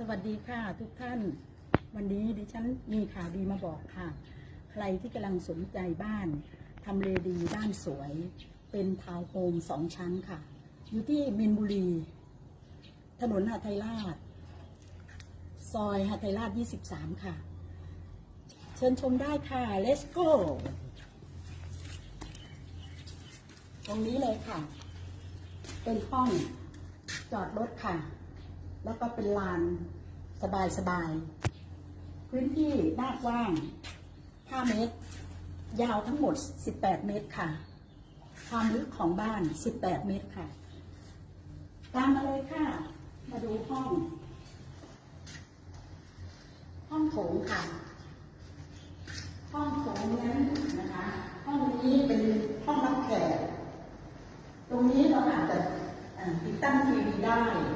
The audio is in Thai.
สวัสดีค่ะทุกท่าน วันนี้ดิฉันมีข่าวดีมาบอกค่ะ ใครที่กำลังสนใจบ้านทำเลดีบ้านสวย เป็นทาวน์โฮมสองชั้นค่ะ อยู่ที่มินบุรี ถนนหาไทยราช ซอยหาไทยราช 23 ค่ะ เชิญชมได้ค่ะ let's go ตรงนี้เลยค่ะ เป็นห้องจอดรถค่ะ แล้วก็เป็นลานสบายสบายๆพื้นที่หน้ากว้าง 5 เมตร ยาวทั้งหมด 18 เมตรค่ะ ความลึกของบ้าน 18 เมตรค่ะ ตามมาเลยค่ะ มาดูห้อง ห้องโถงค่ะ ห้องโถงนั้นนะคะ ห้องนี้เป็นห้องรับแขก ตรงนี้เราอาจจะติดตั้งทีวีได้